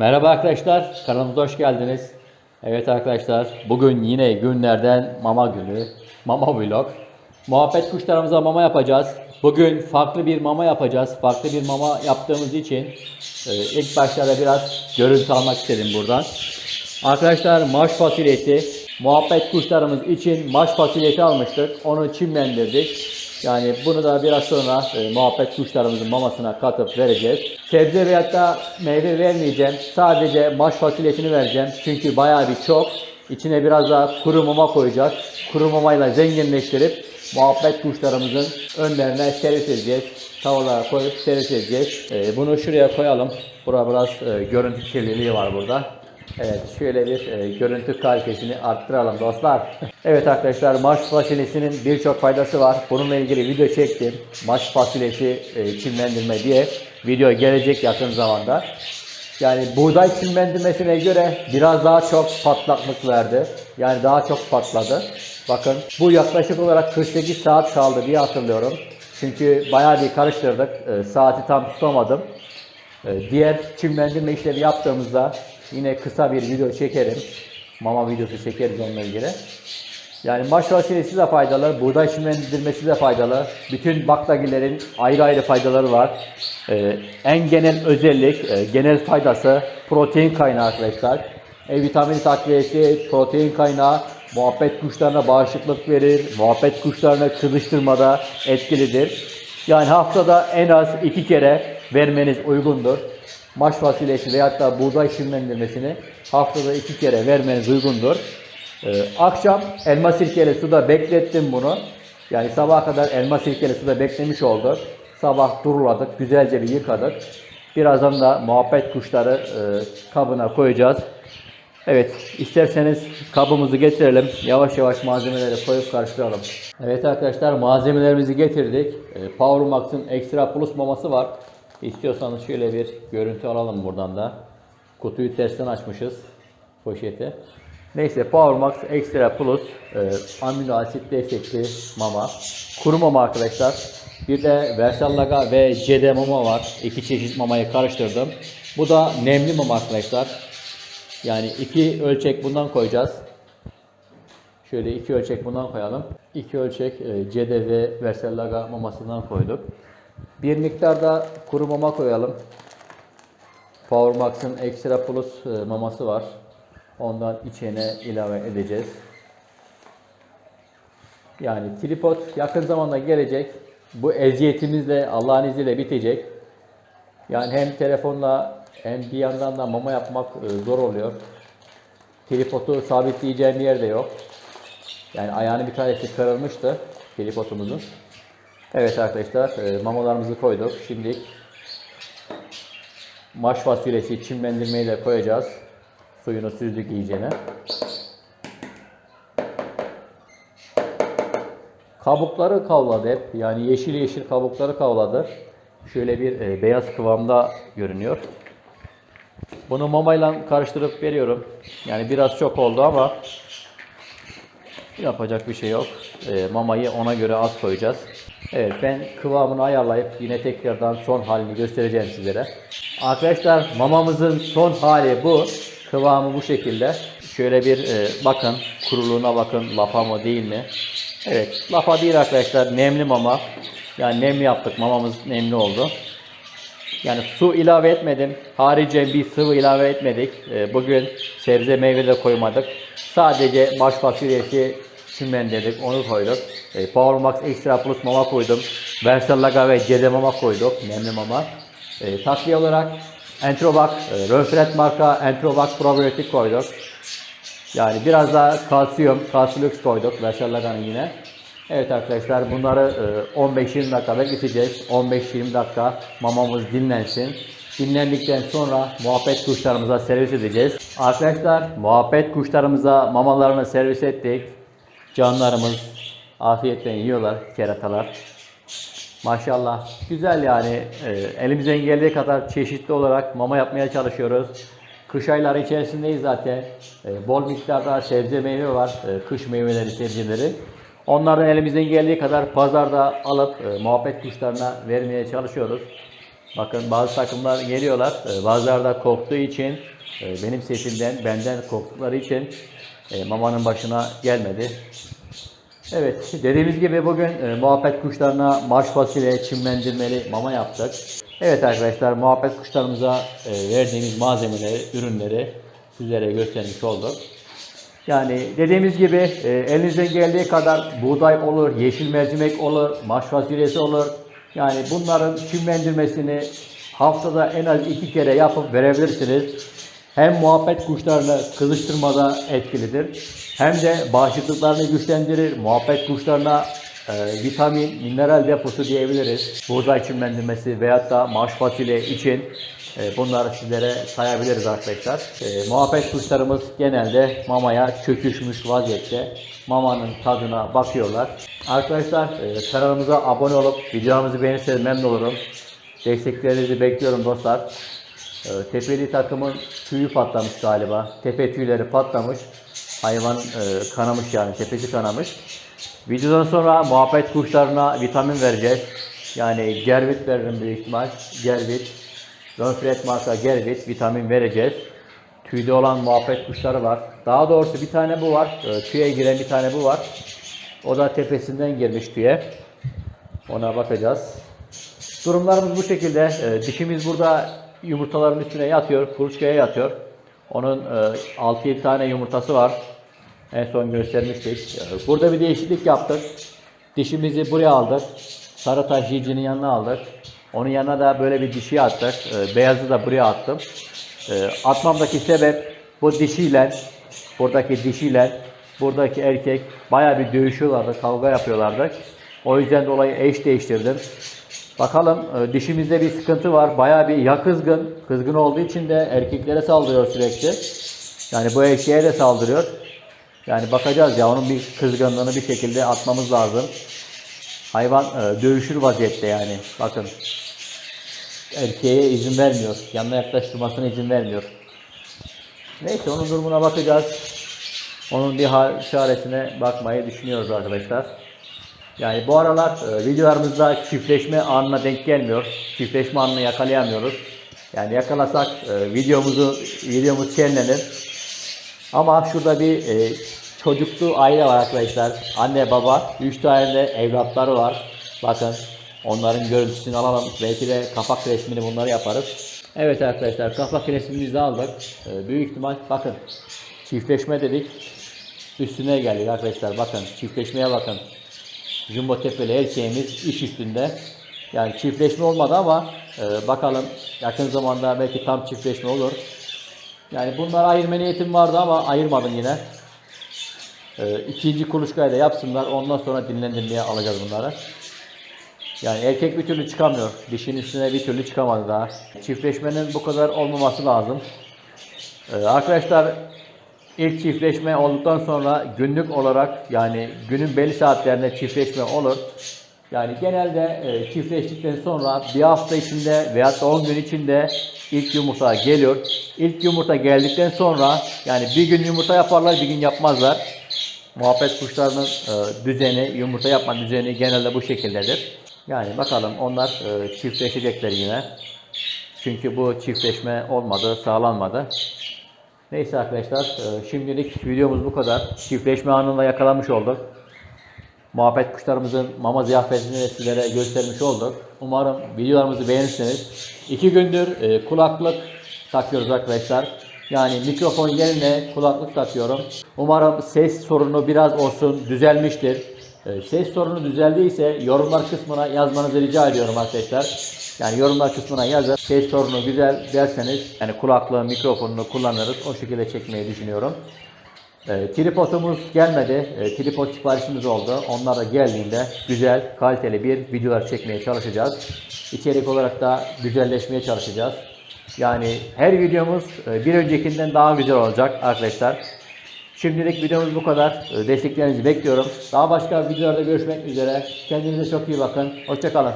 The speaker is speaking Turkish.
Merhaba arkadaşlar, kanalımıza hoş geldiniz. Evet arkadaşlar, bugün yine günlerden mama günü, mama vlog. Muhabbet kuşlarımıza mama yapacağız. Bugün farklı bir mama yapacağız. Farklı bir mama yaptığımız için e, ilk başlarda biraz görüntü almak istedim buradan. Arkadaşlar maş fasulyesi, muhabbet kuşlarımız için maş fasulyesi almıştık. Onu çimlendirdik. Yani bunu da biraz sonra e, muhabbet kuşlarımızın mamasına katıp vereceğiz. Sebze veyahut da meyve vermeyeceğim. Sadece maş fasulyesini vereceğim. Çünkü bayağı bir çok. İçine biraz daha kuru mama koyacağız. Kuru mamayla zenginleştirip muhabbet kuşlarımızın önlerine servis edeceğiz. Tavalara koyup servis edeceğiz. E, bunu şuraya koyalım. Bura biraz e, görüntü kirliliği var burada. Evet şöyle bir e, görüntü kalitesini arttıralım dostlar. evet arkadaşlar maş fasulyesinin birçok faydası var. Bununla ilgili video çektim. Maş fasulyesi e, çimlendirme diye video gelecek yakın zamanda. Yani buğday çimlendirmesine göre biraz daha çok patlaklık verdi. Yani daha çok patladı. Bakın bu yaklaşık olarak 48 saat kaldı diye hatırlıyorum. Çünkü bayağı bir karıştırdık. E, saati tam tutamadım. Ee, Diğer çimlendirme işleri yaptığımızda yine kısa bir video çekerim. Mama videosu çekeriz onunla ilgili. Yani maş fasulyesi de faydalı, buğday çimlendirmesi de faydalı. Bütün baklagillerin ayrı ayrı faydaları var. Ee, en genel özellik, e, genel faydası protein kaynağı arkadaşlar. E vitamini takviyesi, protein kaynağı, muhabbet kuşlarına bağışıklık verir, muhabbet kuşlarına kızıştırmada etkilidir. Yani haftada en az iki kere vermeniz uygundur. Maş fasulyesi veyahut da buğday şirmendirmesini haftada iki kere vermeniz uygundur. Ee, akşam elma sirkeli suda beklettim bunu. Yani sabaha kadar elma sirkeli suda beklemiş oldu. Sabah duruladık, güzelce bir yıkadık. Birazdan da muhabbet kuşları e, kabına koyacağız. Evet, isterseniz kabımızı getirelim. Yavaş yavaş malzemeleri koyup karıştıralım. Evet arkadaşlar, malzemelerimizi getirdik. Ee, Power Max'ın Extra Plus maması var. İstiyorsanız şöyle bir görüntü alalım buradan da. Kutuyu tersten açmışız poşeti. Neyse Power Max Extra Plus e, amino asit destekli mama. Kuru mama arkadaşlar. Bir de Versallaga ve CD mama var. İki çeşit mamayı karıştırdım. Bu da nemli mama arkadaşlar. Yani iki ölçek bundan koyacağız. Şöyle iki ölçek bundan koyalım. İki ölçek e, Cede ve Versallaga mamasından koyduk. Bir miktar da kuru mama koyalım. Power Max'ın Extra Plus e, maması var. Ondan içine ilave edeceğiz. Yani tripod yakın zamanda gelecek. Bu eziyetimiz de Allah'ın izniyle bitecek. Yani hem telefonla hem bir yandan da mama yapmak e, zor oluyor. Tripodu sabitleyeceğim bir yer de yok. Yani ayağını bir tanesi kırılmıştı tripodumuzun. Evet arkadaşlar e, mamalarımızı koyduk. Şimdi maş fasulyesi çimlendirmeyi de koyacağız. Suyunu süzdük iyicene. Kabukları kavladı hep. Yani yeşil yeşil kabukları kavladı. Şöyle bir e, beyaz kıvamda görünüyor. Bunu mamayla karıştırıp veriyorum. Yani biraz çok oldu ama yapacak bir şey yok. E, mamayı ona göre az koyacağız. Evet ben kıvamını ayarlayıp yine tekrardan son halini göstereceğim sizlere. Arkadaşlar mamamızın son hali bu. Kıvamı bu şekilde. Şöyle bir e, bakın kuruluğuna bakın lapa mı değil mi? Evet lapa değil arkadaşlar nemli mama. Yani nemli yaptık mamamız nemli oldu. Yani su ilave etmedim. Harici bir sıvı ilave etmedik. E, bugün sebze meyve de koymadık. Sadece baş fasulyesi çimlendirdik. Onu koyduk. E, Power Max Extra Plus mama koydum. Versallaga ve Cede mama koyduk. Nemli mama. E, takviye olarak Enterovac, e, Rönfred marka Enterovac probiyotik koyduk. Yani biraz daha kalsiyum, kalsiyulux koyduk Versallaga'nın yine. Evet arkadaşlar bunları e, 15-20 dakika bekleteceğiz. 15-20 dakika mamamız dinlensin. Dinlendikten sonra muhabbet kuşlarımıza servis edeceğiz. Arkadaşlar muhabbet kuşlarımıza mamalarını servis ettik. Canlarımız afiyetle yiyorlar keratalar. Maşallah güzel yani e, elimizden geldiği kadar çeşitli olarak mama yapmaya çalışıyoruz. Kış ayları içerisindeyiz zaten. E, bol miktarda sebze meyve var. E, kış meyveleri, sebzeleri. Onlardan elimizden geldiği kadar pazarda alıp e, muhabbet kuşlarına vermeye çalışıyoruz. Bakın bazı takımlar geliyorlar. Ee, Bazıları da korktuğu için e, benim sesimden, benden korktukları için e, mamanın başına gelmedi. Evet, dediğimiz gibi bugün e, muhabbet kuşlarına marş fasulye çimlendirmeli mama yaptık. Evet arkadaşlar, muhabbet kuşlarımıza e, verdiğimiz malzemeleri, ürünleri sizlere göstermiş olduk. Yani dediğimiz gibi e, elinizden geldiği kadar buğday olur, yeşil mercimek olur, marş fasulyesi olur. Yani bunların çimlendirmesini haftada en az iki kere yapıp verebilirsiniz. Hem muhabbet kuşlarını kızıştırmada etkilidir. Hem de bağışıklıklarını güçlendirir. Muhabbet kuşlarına e, vitamin, mineral deposu diyebiliriz. Buğday çimlendirmesi veyahut da marş fasulye için e, bunları sizlere sayabiliriz arkadaşlar. E, muhabbet kuşlarımız genelde mamaya çöküşmüş vaziyette. Mamanın tadına bakıyorlar. Arkadaşlar e, kanalımıza abone olup videomuzu beğenirseniz memnun olurum. Desteklerinizi bekliyorum dostlar. E, tepeli takımın tüyü patlamış galiba. Tepe tüyleri patlamış. Hayvan e, kanamış yani tepesi kanamış. Videodan sonra muhabbet kuşlarına vitamin vereceğiz. Yani gervit veririm büyük ihtimal. Gervit. Lönfred marka gervit vitamin vereceğiz. Tüyde olan muhabbet kuşları var. Daha doğrusu bir tane bu var. E, tüye giren bir tane bu var. O da tepesinden girmiş tüye. Ona bakacağız. Durumlarımız bu şekilde. E, dişimiz burada yumurtaların üstüne yatıyor. Kuluçkaya yatıyor. Onun e, 6-7 tane yumurtası var. En son göstermiştik. E, Burada bir değişiklik yaptık. Dişimizi buraya aldık. Sarıtaş jicinin yanına aldık. Onun yanına da böyle bir dişi attık. E, Beyazı da buraya attım. E, Atmamdaki sebep bu dişiyle, buradaki dişiyle, buradaki erkek bayağı bir dövüşüyorlardı, kavga yapıyorlardı. O yüzden dolayı eş değiştirdim. Bakalım e, dişimizde bir sıkıntı var. Bayağı bir ya kızgın. Kızgın olduğu için de erkeklere saldırıyor sürekli. Yani bu erkeğe de saldırıyor. Yani bakacağız ya onun bir kızgınlığını bir şekilde atmamız lazım. Hayvan e, dövüşür vaziyette yani. Bakın. Erkeğe izin vermiyor. Yanına yaklaştırmasına izin vermiyor. Neyse onun durumuna bakacağız. Onun bir hal işaretine bakmayı düşünüyoruz arkadaşlar. Yani bu aralar e, videolarımızda çiftleşme anına denk gelmiyor. Çiftleşme anını yakalayamıyoruz. Yani yakalasak e, videomuzu videomuz şenlenir. Ama şurada bir e, çocuklu aile var arkadaşlar. Anne baba, üç tane de evlatları var. Bakın onların görüntüsünü alalım. Belki de kapak resmini bunları yaparız. Evet arkadaşlar kapak resmimizi de aldık. E, büyük ihtimal bakın çiftleşme dedik. Üstüne geldik arkadaşlar bakın çiftleşmeye bakın. Jumbo tepeli erkeğimiz iş üstünde. Yani çiftleşme olmadı ama e, bakalım yakın zamanda belki tam çiftleşme olur. Yani bunları ayırma niyetim vardı ama ayırmadım yine. E, ikinci kuluçkayı da yapsınlar. Ondan sonra dinlendirmeye alacağız bunları. Yani erkek bir türlü çıkamıyor. Dişin üstüne bir türlü çıkamadı daha. Çiftleşmenin bu kadar olmaması lazım. Ee, arkadaşlar ilk çiftleşme olduktan sonra günlük olarak yani günün belli saatlerinde çiftleşme olur. Yani genelde e, çiftleştikten sonra bir hafta içinde da 10 gün içinde ilk yumurta geliyor. İlk yumurta geldikten sonra yani bir gün yumurta yaparlar bir gün yapmazlar. Muhabbet kuşlarının e, düzeni, yumurta yapma düzeni genelde bu şekildedir. Yani bakalım onlar e, çiftleşecekler yine. Çünkü bu çiftleşme olmadı, sağlanmadı. Neyse arkadaşlar, e, şimdilik videomuz bu kadar. Çiftleşme anında yakalamış olduk. Muhabbet kuşlarımızın mama ziyafetini sizlere göstermiş olduk. Umarım videolarımızı beğenirsiniz. İki gündür e, kulaklık takıyoruz arkadaşlar. Yani mikrofon yerine kulaklık takıyorum. Umarım ses sorunu biraz olsun düzelmiştir. E, ses sorunu düzeldiyse yorumlar kısmına yazmanızı rica ediyorum arkadaşlar. Yani yorumlar kısmına yazın. Ses sorunu güzel derseniz yani kulaklığı, mikrofonunu kullanırız. O şekilde çekmeyi düşünüyorum. E, tripodumuz gelmedi. E, tripod siparişimiz oldu. Onlar da geldiğinde güzel, kaliteli bir videolar çekmeye çalışacağız. İçerik olarak da güzelleşmeye çalışacağız. Yani her videomuz e, bir öncekinden daha güzel olacak arkadaşlar. Şimdilik videomuz bu kadar. E, Desteklerinizi bekliyorum. Daha başka videolarda görüşmek üzere. Kendinize çok iyi bakın. Hoşçakalın.